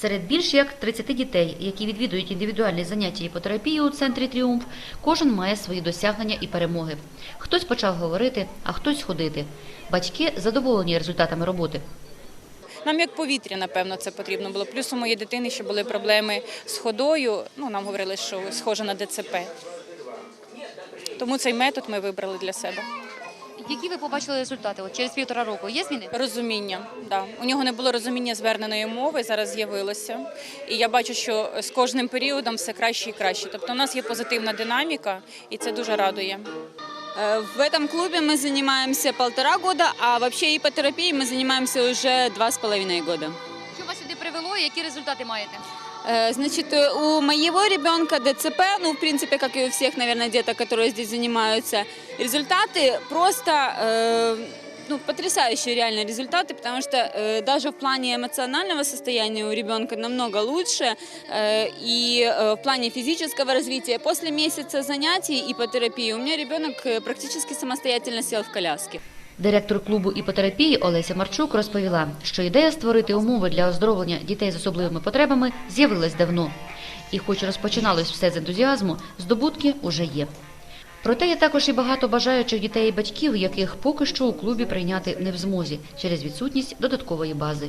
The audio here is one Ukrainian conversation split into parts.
Серед більш як 30 дітей, які відвідують індивідуальні заняття іпотерапії у центрі Тріумф, кожен має свої досягнення і перемоги. Хтось почав говорити, а хтось ходити. Батьки задоволені результатами роботи. Нам як повітря, напевно, це потрібно було. Плюс у моєї дитини ще були проблеми з ходою. Ну, нам говорили, що схоже на ДЦП. Тому цей метод ми вибрали для себе. Які ви побачили результати? От через півтора року є зміни? Розуміння, да. У нього не було розуміння зверненої мови, зараз з'явилося. І я бачу, що з кожним періодом все краще і краще. Тобто у нас є позитивна динаміка, і це дуже радує. Э, В этом клубе мы занимаемся полтора года, а вообще ипотерапией мы занимаемся уже два с половиной года. Що вас сюди привело і які результати маєте? Э, Значит, э, у моего ребенка ДЦП, ну, в принципе, как и у всех, наверное, деток, которые здесь занимаются, результаты просто, э, ну, потрясающие реально результаты, потому что э, даже в плане эмоционального состояния у ребенка намного лучше, э, и э, в плане физического развития. После месяца занятий ипотерапии у меня ребенок э, практически самостоятельно сел в коляске. Директор клубу іпотерапії Олеся Марчук розповіла, що ідея створити умови для оздоровлення дітей з особливими потребами з'явилась давно. І хоч розпочиналось все з ентузіазму, здобутки уже є. Проте є також і багато бажаючих дітей і батьків, яких поки що у клубі прийняти не в змозі через відсутність додаткової бази.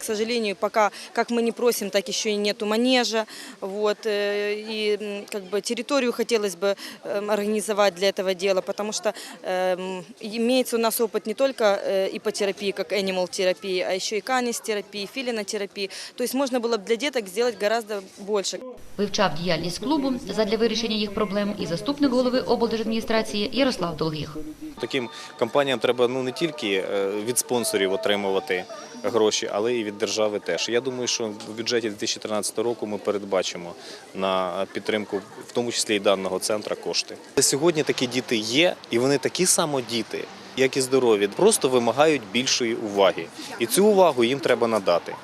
К сожалению, пока как мы не просим, так еще и нету манежа. Вот, э, и м, как бы территорию хотелось бы эм, организовать для этого дела, потому что эм, имеется у нас опыт не только э, ипотерапии, как animal терапии, а еще и канистерапии, филинотерапии. То есть можно было бы для деток сделать гораздо больше. Вивчав діяльність клубу задля вирішення їх проблем і заступник голови облдержадміністрації Ярослав Долгих. Таким компаніям треба ну не тільки е, від спонсорів отримувати гроші, але і від держави теж. Я думаю, що в бюджеті 2013 року ми передбачимо на підтримку, в тому числі і даного центру, кошти. Сьогодні такі діти є, і вони такі само діти, як і здорові, просто вимагають більшої уваги. І цю увагу їм треба надати.